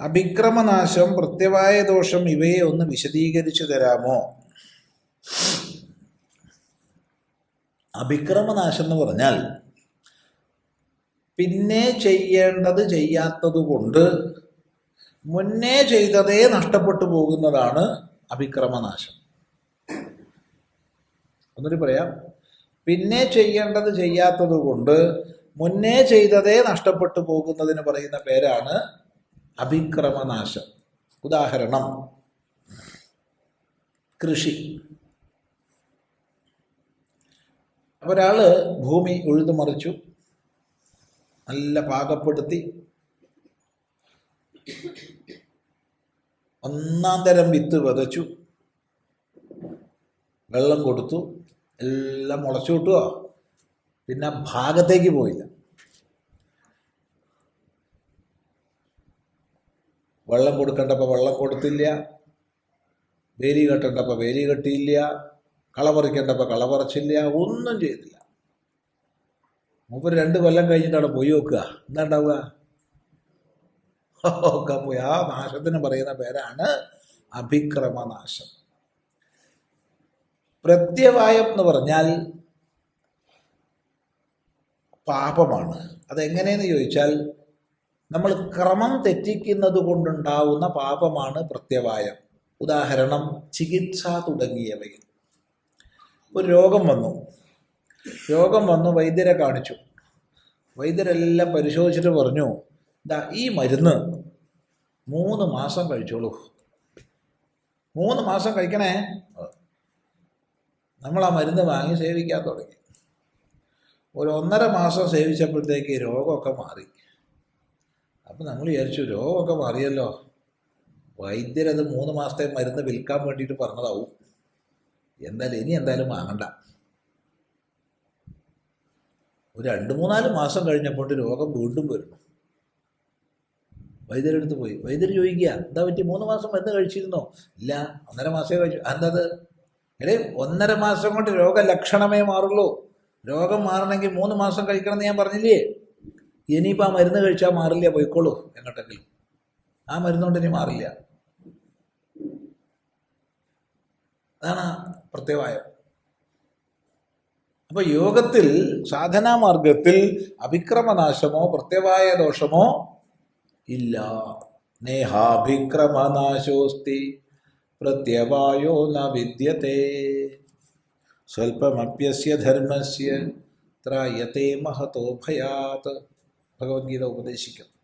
അഭിക്രമനാശം പ്രത്യവായ ദോഷം ഇവയെ ഒന്ന് വിശദീകരിച്ചു തരാമോ? അഭിക്രമനാശം എന്ന് പറഞ്ഞാൽ പിന്നെ ചെയ്യേണ്ടത് ചെയ്യാത്തത് കൊണ്ട് മുന്നേ ചെയ്തതേ നഷ്ടപ്പെട്ടു പോകുന്നതാണ് അഭിക്രമനാശം. ഒന്നുകൂടി പറയാം. പിന്നെ ചെയ്യേണ്ടത് ചെയ്യാത്തത് കൊണ്ട് മുന്നേ ചെയ്തതേ നഷ്ടപ്പെട്ടു പോകുന്നതിന് പറയുന്ന പേരാണ് അഭിക്രമനാശം. ഉദാഹരണം കൃഷി. ഒരാൾ ഭൂമി ഉഴുതു മറിച്ചു നല്ല പാകപ്പെടുത്തി ഒന്നാം തരം വിത്ത് വിതച്ചു വെള്ളം കൊടുത്തു എല്ലാം മുളച്ചു കിട്ടുമോ പിന്നെ ഭാഗത്തേക്ക് പോയില്ല. വെള്ളം കൊടുക്കേണ്ടപ്പോൾ വെള്ളം കൊടുത്തില്ല. വേലി കെട്ടേണ്ടപ്പോൾ വേലി കെട്ടിയില്ല. കള പറിക്കേണ്ടപ്പോൾ കള പറിച്ചില്ല. ഒന്നും ചെയ്തില്ല. മൂപ്പര് രണ്ട് കൊല്ലം കഴിഞ്ഞിട്ടാണ് പോയി നോക്കുക. എന്താ ഉണ്ടാവുക? ഒക്കെ പോയി ആ നാശത്തിന് പറയുന്ന പേരാണ് അഭിക്രമനാശം. പ്രത്യവായം എന്ന് പറഞ്ഞാൽ പാപമാണ്. അതെങ്ങനെയെന്ന് ചോദിച്ചാൽ നമ്മൾ ക്രമം തെറ്റിക്കുന്നത് കൊണ്ടുണ്ടാവുന്ന പാപമാണ് പ്രത്യവായം. ഉദാഹരണം ചികിത്സ തുടങ്ങിയവയിൽ. ഒരു രോഗം വന്നു. രോഗം വന്നു വൈദ്യരെ കാണിച്ചു. വൈദ്യരെല്ലാം പരിശോധിച്ചിട്ട് പറഞ്ഞു ഇതാ ഈ മരുന്ന് മൂന്ന് മാസം കഴിച്ചോളൂ. മൂന്ന് മാസം കഴിക്കണേ? നമ്മൾ ആ മരുന്ന് വാങ്ങി സേവിക്കാൻ തുടങ്ങി. ഒരു ഒന്നര മാസം സേവിച്ചപ്പോഴത്തേക്ക് രോഗമൊക്കെ മാറി. അപ്പം നമ്മൾ വിചാരിച്ചു രോഗമൊക്കെ മാറിയല്ലോ. വൈദ്യരത് മൂന്ന് മാസത്തെ മരുന്ന് വിൽക്കാൻ വേണ്ടിയിട്ട് പറഞ്ഞതാവും. എന്തായാലും ഇനി എന്തായാലും വാങ്ങണ്ട. ഒരു രണ്ട് മൂന്നാൽ മാസം കഴിഞ്ഞപ്പോൾ രോഗം വീണ്ടും വരുന്നു. വൈദ്യരെടുത്ത് പോയി. വൈദ്യർ ചോദിക്കുക എന്താ പറ്റി? മൂന്ന് മാസം മരുന്ന് കഴിച്ചിരുന്നോ? ഇല്ല ഒന്നര മാസമേ കഴിച്ചു എന്താ എടേ ഒന്നര മാസം കൊണ്ട് രോഗലക്ഷണമേ മാറുള്ളൂ. രോഗം മാറണമെങ്കിൽ മൂന്ന് മാസം കഴിക്കണം എന്ന് ഞാൻ പറഞ്ഞില്ലേ? ഇനിയിപ്പോൾ ആ മരുന്ന് കഴിച്ചാൽ മാറില്ല പോയിക്കോളൂ എങ്ങോട്ടെങ്കിലും. ആ മരുന്നുകൊണ്ട് ഇനി മാറില്ല. അതാണ് പ്രത്യവായം അപ്പൊ യോഗത്തിൽ സാധനാമാർഗത്തിൽ അഭിക്രമനാശമോ പ്രത്യവായ ദോഷമോ ഇല്ല. നേഹാഭിക്രമനാശോസ്തി. प्रत्यवायो न विद्यते। स्वल्पमप्यस्य धर्मस्य त्रायते महतो भयात्। भगवद्गीता उपदेशिकम्